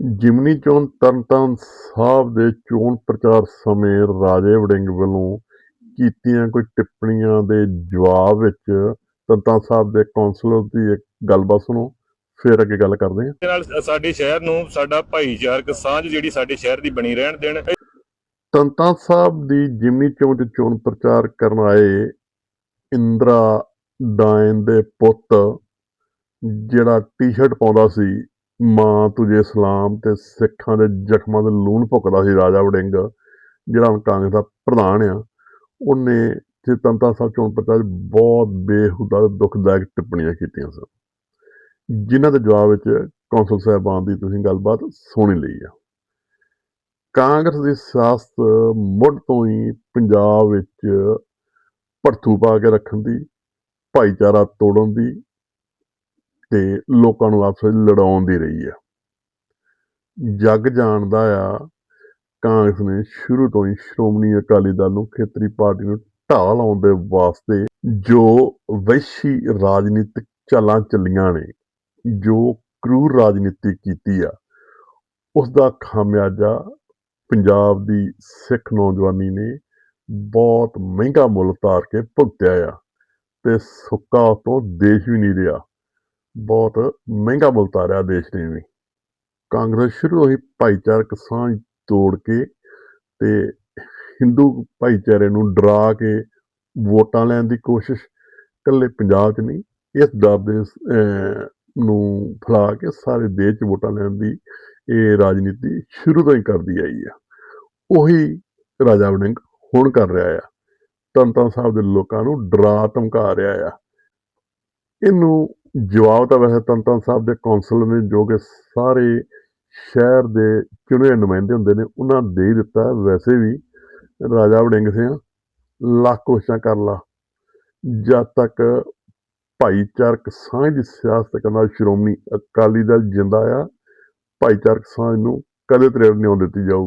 ਜਿਮਨੀ ਚੋਣ ਤਰਨਤਾਰਨ ਸਾਹਿਬ ਦੇ ਚੋਣ ਪ੍ਰਚਾਰ ਸਮੇਂ ਰਾਜੇ ਵੜਿੰਗ ਵੱਲੋਂ ਕੀਤੀਆਂ ਕੋਈ ਟਿੱਪਣੀਆਂ ਦੇ ਜਵਾਬ ਵਿੱਚ ਤਰਨਤਾਰਨ ਸਾਹਿਬ ਦੇ ਕੌਂਸਲਰ ਦੀ ਇੱਕ ਗੱਲਬਾਤ ਸੁਣੋ ਫਿਰ ਅੱਗੇ ਗੱਲ ਕਰਦੇ ਹਾਂ। ਨਾਲ ਸਾਡੇ ਸ਼ਹਿਰ ਨੂੰ ਸਾਡਾ ਭਾਈਚਾਰਕ ਸਾਂਝ ਜਿਹੜੀ ਸਾਡੇ ਸ਼ਹਿਰ ਦੀ ਬਣੀ ਰਹਿਣ ਦੇਣ। ਤਰਨਤਾਰਨ ਸਾਹਿਬ ਦੀ ਜਿਮਨੀ ਚੋਣ 'ਚ ਚੋਣ ਪ੍ਰਚਾਰ ਕਰਨ ਆਏ ਇੰਦਰਾ ਡਾਇਨ ਦੇ ਪੁੱਤ ਜਿਹੜਾ ਟੀ-ਸ਼ਰਟ ਪਾਉਂਦਾ ਸੀ ਮਾਂ ਤੁਝੇ ਸਲਾਮ ਤੇ ਸਿੱਖਾਂ ਦੇ ਜ਼ਖਮਾਂ ਦੇ ਲੂਣ ਭੁੱਕਦਾ ਸੀ ਰਾਜਾ ਵੜਿੰਗ, ਜਿਹੜਾ ਹੁਣ ਕਾਂਗਰਸ ਦਾ ਪ੍ਰਧਾਨ ਆ, ਉਹਨੇ ਤੇ ਤਰਨਤਾਰਨ ਸਾਹਿਬ ਚੋਣ ਪ੍ਰਚਾਰ 'ਚ ਬਹੁਤ ਬੇਹੁਦਾ ਤੇ ਦੁਖਦਾਇਕ ਟਿੱਪਣੀਆਂ ਕੀਤੀਆਂ ਸਨ। ਜਿਨ੍ਹਾਂ ਦੇ ਜਵਾਬ ਵਿੱਚ ਕੌਂਸਲ ਸਾਹਿਬਾਨ ਦੀ ਤੁਸੀਂ ਗੱਲਬਾਤ ਸੁਣ ਲਈ ਆ। ਕਾਂਗਰਸ ਦੀ ਸਿਆਸਤ ਮੁੱਢ ਤੋਂ ਹੀ ਪੰਜਾਬ ਵਿੱਚ ਭੜਥੂ ਪਾ ਕੇ ਰੱਖਣ ਦੀ, ਭਾਈਚਾਰਾ ਤੋੜਨ ਦੀ ਤੇ ਲੋਕਾਂ ਨੂੰ ਆਪਸ ਵਿੱਚ ਲੜਾਉਣ ਦੀ ਰਹੀ ਆ ਜੱਗ ਜਾਣਦਾ ਆ ਕਾਂਗਰਸ ਨੇ ਸ਼ੁਰੂ ਤੋਂ ਹੀ ਸ਼੍ਰੋਮਣੀ ਅਕਾਲੀ ਦਲ ਨੂੰ ਖੇਤਰੀ ਪਾਰਟੀ ਨੂੰ ਢਾਹ ਲਾਉਣ ਦੇ ਵਾਸਤੇ ਜੋ ਵੈਸ਼ੀ ਰਾਜਨੀਤਿਕ ਚਾਲਾਂ ਚੱਲੀਆਂ ਨੇ, ਜੋ ਕਰੂਰ ਰਾਜਨੀਤੀ ਕੀਤੀ ਆ ਉਸ ਦਾ ਖਾਮਿਆਜਾ ਪੰਜਾਬ ਦੀ ਸਿੱਖ ਨੌਜਵਾਨੀ ਨੇ ਬਹੁਤ ਮਹਿੰਗਾ ਮੁੱਲ ਤਾਰ ਕੇ ਭੁਗਤਿਆ ਆ ਤੇ ਸੁੱਕਾ ਉਸ ਤੋਂ ਦੇਸ਼ ਵੀ ਨਹੀਂ ਰਿਹਾ। ਬਹੁਤ ਮਹਿੰਗਾ ਮੁੱਲ ਤਾਰਿਆ ਦੇਸ਼ ਨੇ ਵੀ। ਕਾਂਗਰਸ ਸ਼ੁਰੂ ਤੋਂ ਹੀ ਭਾਈਚਾਰਕ ਸਾਂਝ ਤੋੜ ਕੇ ਤੇ ਹਿੰਦੂ ਭਾਈਚਾਰੇ ਨੂੰ ਡਰਾ ਕੇ ਵੋਟਾਂ ਲੈਣ ਦੀ ਕੋਸ਼ਿਸ਼ ਇਕੱਲੇ ਪੰਜਾਬ 'ਚ ਨਹੀਂ, ਇਸ ਡਰ ਦੇ ਨੂੰ ਫੈਲਾ ਕੇ ਸਾਰੇ ਦੇਸ਼ 'ਚ ਵੋਟਾਂ ਲੈਣ ਦੀ ਇਹ ਰਾਜਨੀਤੀ ਸ਼ੁਰੂ ਤੋਂ ਹੀ ਕਰਦੀ ਆਈ ਆ। ਉਹੀ ਰਾਜਾ ਵੜਿੰਗ ਹੁਣ ਕਰ ਰਿਹਾ ਆ। ਤਰਨਤਾਰਨ ਸਾਹਿਬ ਦੇ ਲੋਕਾਂ ਨੂੰ ਡਰਾ ਧਮਕਾ ਰਿਹਾ ਆ। ਇਹਨੂੰ ਜਵਾਬ ਤਾਂ ਵੈਸੇ ਤਰਨਤਾਰਨ ਸਾਹਿਬ ਦੇ ਕੌਂਸਲ ਨੇ, ਜੋ ਕਿ ਸਾਰੇ ਸ਼ਹਿਰ ਦੇ ਚੁਣੇ ਨੁਮਾਇੰਦੇ ਹੁੰਦੇ ਨੇ, ਉਹਨਾਂ ਦੇ ਦਿੱਤਾ। ਵੈਸੇ ਵੀ ਰਾਜਾ ਵੜਿੰਗ ਸਿੰਘ, ਲੱਖ ਕੋਸ਼ਿਸ਼ਾਂ ਕਰ ਲਾ। ਜਦ ਤੱਕ ਭਾਈਚਾਰਕ ਸਾਂਝ ਦੀ ਸਿਆਸਤ ਕਰਨ ਵਾਲਾ ਸ਼੍ਰੋਮਣੀ ਅਕਾਲੀ ਦਲ ਜਿੰਦਾ ਆ, ਭਾਈਚਾਰਕ ਸਾਂਝ ਨੂੰ ਕਦੇ ਤਰੇੜ ਨਹੀਂ ਆਉਣ ਦਿੱਤੀ ਜਾਊਗੀ।